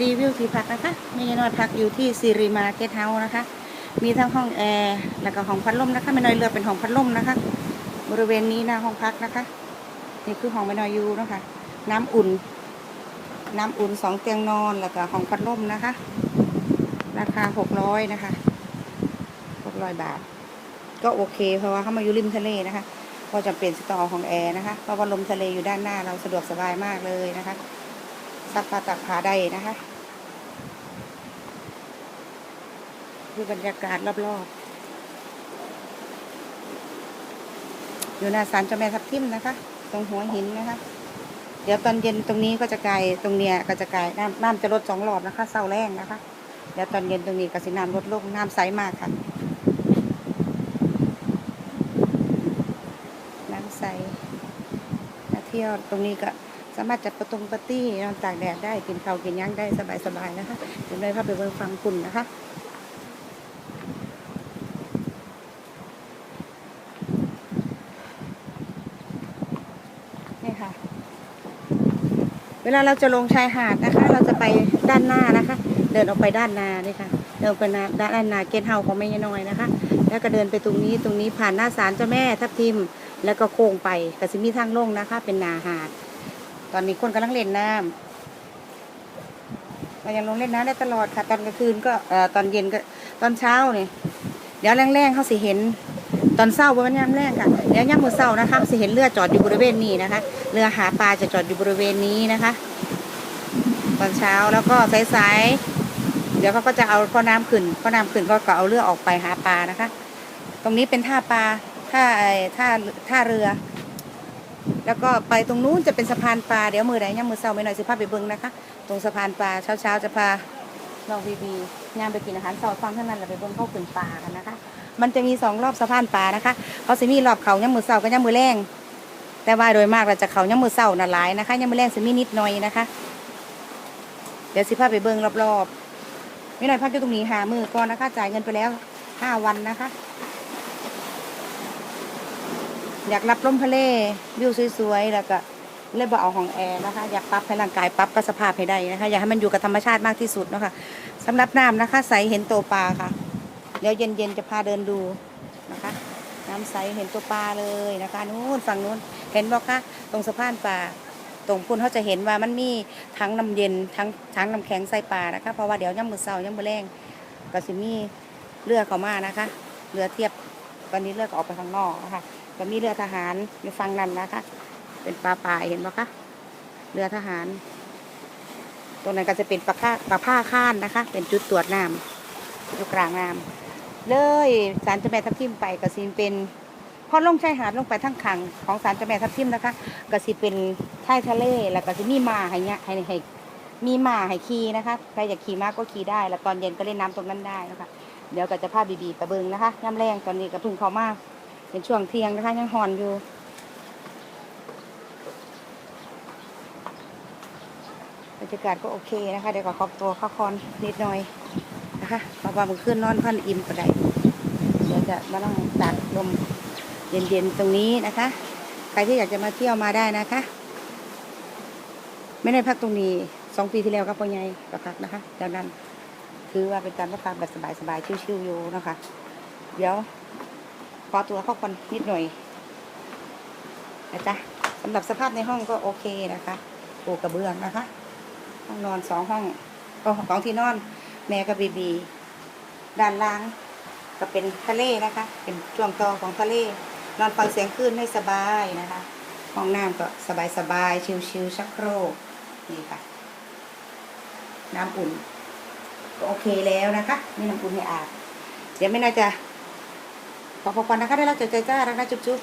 รีวิวที่พักนะคะไม่น้อยพักอยู่ที่ซีรีมาเกสเฮาส์นะคะ มีทั้งห้องแอร์แล้วก็ห้องพัดลมนะคะไม่น้อยเลือกเป็นห้องพัดลมนะคะ บริเวณนี้หน้าห้องพักนะคะนี่คือห้องไม่น้อยอยู่นะคะ น้ำอุ่น น้ำอุ่นสองเตียงนอนแล้วก็ห้องพัดลมนะคะ ราคาหกร้อยนะคะหกร้อยบาท ก็โอเค เพราะว่าเขามาอยู่ริมทะเลนะคะก็จำเป็นสตอของแอร์นะคะเพราะว่าลมทะเลอยู่ด้านหน้าเราสะดวกสบายมากเลยนะคะ ซักผ้าตักผาได้นะคะดูบรรยากาศรอบๆ อยู่หน้าศาลเจ้าแม่ทับทิมนะคะ ตรงหัวหินนะคะ เดี๋ยวตอนเย็นตรงนี้ก็จะกลายตรงเนี้ยก็จะกลายน้ำน้ำจะลดสองหลอดนะคะเศร้าแรงนะคะ เดี๋ยวตอนเย็นตรงนี้กสิน้ำลดลงน้ำใสมากค่ะ น้ำใสมาเที่ยวตรงนี้ก็ สามารถจัดประตงปาร์ตี้นอนตากแดดได้กินข้าวกินย่างได้สบายๆนะคะเดี๋ยวเลยพาไปเบิ่งฟังคุณนะคะนี่ค่ะ เวลาเราจะลงชายหาดนะคะ เราจะไปด้านหน้านะคะ เดินออกไปด้านนานี่ค่ะเดินไปนาด้านนาเกตเฮาของแม่ยน้อยนะคะ แล้วก็เดินไปตรงนี้ตรงนี้ผ่านหน้าศาลเจ้าแม่ทับทิม แล้วก็โค้งไปกสิมีทางลงนะคะ เป็นนาหาด ตอนนี้คนกำลังเล่นน้ำเรายังลงเล่นน้ำได้ตลอดค่ะ ตอนกลางคืนก็อตอนเย็นก็ตอนเช้าเนี่ยเดี๋ยวแรงๆเขาสิเห็น ตอนเศร้าบนย่ำแรกค่ะเดี๋ยวย่ำมือเศร้านะคะสิเห็นเรือจอดอยู่บริเวณนี้นะคะ เรือหาปลาจะจอดอยู่บริเวณนี้นะคะ ตอนเช้าแล้วก็สายๆเดี๋ยวเขาก็จะเอาพ่อน้ำขึ้นพ่อน้ำขึ้นก็ก็เอาเรือออกไปหาปลานะคะ ตรงนี้เป็นท่าปลาท่าไอ้ท่าท่าเรือ แล้วก็ไปตรงนู้นจะเป็นสะพานปลาเดี๋ยวมือไหนย่ำมือเศร้าไม่หน่อยสิพาไปเบิ้งนะคะ ตรงสะพานปลาเช้าๆจะพาน้องบีบีย่างไปกินอาหารเสาฟังเท่านั้นเราไปเบิ้งเข้าขึ้นปลากันนะคะ มันจะมีสองรอบสะพานปลานะคะเขาจะมีรอบเขาย่ำมือเศร้ากับย่ำมือแรงแต่ว่าโดยมากเราจะเขาย่ำมือเศร้าน่ะหลายนะคะย่ำมือแรงจะมีนิดหน่อยนะคะ เดี๋ยวสิพาไปเบิ้งรอบๆไม่หน่อยพักอยู่ตรงนี้หามือก่อนนะคะ จ่ายเงินไปแล้วห้าวันนะคะ อยากรับลมทะเลวิวสวยๆแล้วก็เลยบอกเอาของแอร์นะคะ อยากปรับให้ร่างกายปรับกับสภาพให้ได้นะคะ อยากให้มันอยู่กับธรรมชาติมากที่สุดเนาะคะสำหรับน้ำนะคะ ใสเห็นตัวปลาค่ะ เดี๋ยวเย็นๆจะพาเดินดูนะคะ น้ำใสเห็นตัวปลาเลยนะคะนู้นฝั่งนู้นเห็นบอกคะตรงสะพานปลาตรงพุ่นเขาจะเห็นว่ามันมีทั้งน้ำเย็นทั้งทั้งน้ำแข็งใส่ปลานะคะเพราะว่าเดี๋ยวย่ำมือเสาย่ำมือแรงก็สิมีเรือเข้ามานะคะเรือเทียบ ตอนนี้เรือกออกไปข้างนอกนะคะก็มีเรือทหารอยู่ฝั่งนั้นนะคะ เป็นปลาป่าเห็นปะคะเรือทหาร ตรงนั้นก็จะเป็นปลาค่าปลาผ้าข้านนะคะ เป็นจุดตรวจน้ำอยู่กลางน้ำเลยสารเจ้าแม่ทับทิมไปก็สิเป็นพอลงชายหาดลงไปทั้งขังของสารเจ้าแม่ทับทิมนะคะก็สิเป็นชายทะเลแล้วก็สิมีมาให้เนี่ยให้ให้มีมาให้ขี่นะคะใครอยากขี่มาก็ขี่ได้ แล้วตอนเย็นก็เล่นน้ำตรงนั้นได้นะคะ เดี๋ยวก็จะพาบีบีไปเบิงนะคะย่ำแรงตอนนี้ก็เพึ่งเขามากเป็นช่วงเที่ยงนะคะยังหอนอยู่บรรยากาศก็โอเคนะคะเดี๋ยวก็ขอบตัวเข้าคอนนิดหน่อยนะคะเพราะว่ามันขึ้นนอนพันอิ่มก็ได้เดี๋ยวจะมานั่งตากลมเย็นๆตรงนี้นะคะ ใครที่อยากจะมาเที่ยวมาได้นะคะ ไม่ได้พักตรงนี้สองปีที่แล้วก็พ่อใหญ่ก็พักนะคะดังนั้น คือว่าเป็นการพักแบบสบายๆชิวๆอยู่นะคะ เดี๋ยวขอตัวเข้าคอนนิดหน่อยนะจ๊ะสำหรับสภาพในห้องก็โอเคนะคะปูกระเบื้องนะคะ ห้องนอนสองห้องก็สองที่นอน แม่กับบีบี ด้านล่าง ก็เป็นทะเลนะคะ เป็นช่วงต่อของทะเล นอนฟังเสียงคลื่นให้สบายนะคะ ห้องน้ำก็สบายสบายๆชิวๆชักโครกนี่ค่ะ น้ำอุ่น ก็โอเคแล้วนะคะนี่น้ำอุ่นให้อาบเดี๋ยวไม่น่าจะขอพอก่อนนะคะได้แล้วจใจจ้ารักนะจุ๊บ